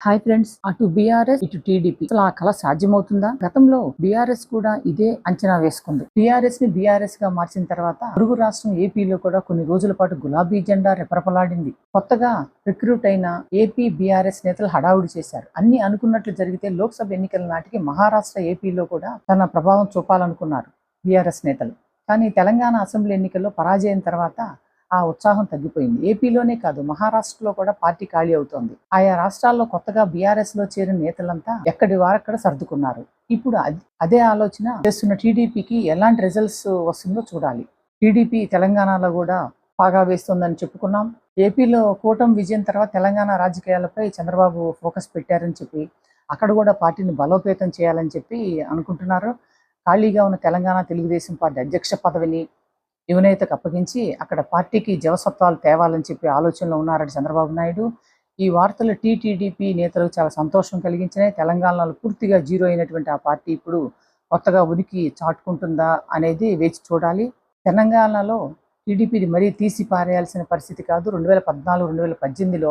Hi friends అటు BRS ఇటు TDP అసలు ఆ కళ సాధ్యమవుతుందా? గతంలో బీఆర్ఎస్ కూడా ఇదే అంచనా వేసుకుంది. బీఆర్ఎస్ని బీఆర్ఎస్గా మార్చిన తర్వాత పొరుగు రాష్ట్రం ఏపీలో కూడా కొన్ని రోజుల పాటు గులాబీ జెండా రెపరెపలాడింది. కొత్తగా రిక్రూట్ అయిన ఏపీ బీఆర్ఎస్ నేతలు హడావుడి చేశారు. అన్ని అనుకున్నట్లు జరిగితే లోక్సభ ఎన్నికల నాటికి మహారాష్ట్ర ఏపీలో కూడా తన ప్రభావం చూపాలనుకున్నారు బీఆర్ఎస్ నేతలు. కానీ తెలంగాణ అసెంబ్లీ ఎన్నికల్లో పరాజయం తర్వాత ఆ ఉత్సాహం తగ్గిపోయింది. ఏపీలోనే కాదు మహారాష్ట్రలో కూడా పార్టీ ఖాళీ అవుతోంది. ఆయా రాష్ట్రాల్లో కొత్తగా బీఆర్ఎస్లో చేరిన నేతలంతా ఎక్కడి వారక్కడ సర్దుకున్నారు. ఇప్పుడు అదే ఆలోచన చేస్తున్న టీడీపీకి ఎలాంటి రిజల్ట్స్ వస్తుందో చూడాలి. టీడీపీ తెలంగాణలో కూడా బాగా వేస్తుందని చెప్పుకున్నాం. ఏపీలో కూటమి విజయం తర్వాత తెలంగాణ రాజకీయాలపై చంద్రబాబు ఫోకస్ పెట్టారని చెప్పి అక్కడ కూడా పార్టీని బలోపేతం చేయాలని చెప్పి అనుకుంటున్నారు. ఖాళీగా ఉన్న తెలంగాణ తెలుగుదేశం పార్టీ అధ్యక్ష పదవిని యువనేతకు అప్పగించి అక్కడ పార్టీకి జవసత్వాలు తేవాలని చెప్పి ఆలోచనలో ఉన్నారని చంద్రబాబు నాయుడు. ఈ వార్తలు టీటీడీపీ నేతలకు చాలా సంతోషం కలిగించినాయి. తెలంగాణలో పూర్తిగా జీరో అయినటువంటి ఆ పార్టీ ఇప్పుడు కొత్తగా ఉనికి చాటుకుంటుందా అనేది వేచి చూడాలి. తెలంగాణలో టీడీపీని మరీ తీసి పారేయాల్సిన పరిస్థితి కాదు. రెండు వేల పద్నాలుగు రెండు వేల పద్దెనిమిదిలో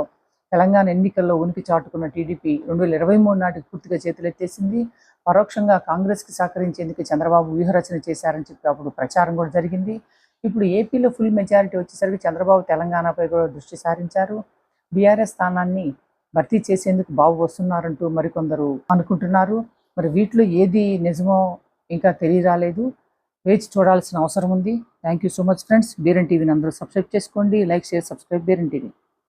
తెలంగాణ ఎన్నికల్లో ఉనికి చాటుకున్న టీడీపీ రెండు వేల ఇరవై మూడు నాటికి పూర్తిగా చేతులెత్తేసింది. పరోక్షంగా కాంగ్రెస్కి సహకరించేందుకు చంద్రబాబు వ్యూహరచన చేశారని చెప్పి అప్పుడు ప్రచారం కూడా జరిగింది. ఇప్పుడు ఏపీలో ఫుల్ మెజారిటీ వచ్చేసరికి చంద్రబాబు తెలంగాణపై కూడా దృష్టి సారించారు. బీఆర్ఎస్ స్థానాన్ని భర్తీ చేసేందుకు బాబు వస్తున్నారంటూ మరికొందరు అనుకుంటున్నారు. మరి వీటిలో ఏది నిజమో ఇంకా తెలియరాలేదు. వేచి చూడాల్సిన అవసరం ఉంది. Thank you so much friends Beeran టీవీని అందరూ సబ్స్క్రైబ్ చేసుకోండి. Like share subscribe Beeran TV.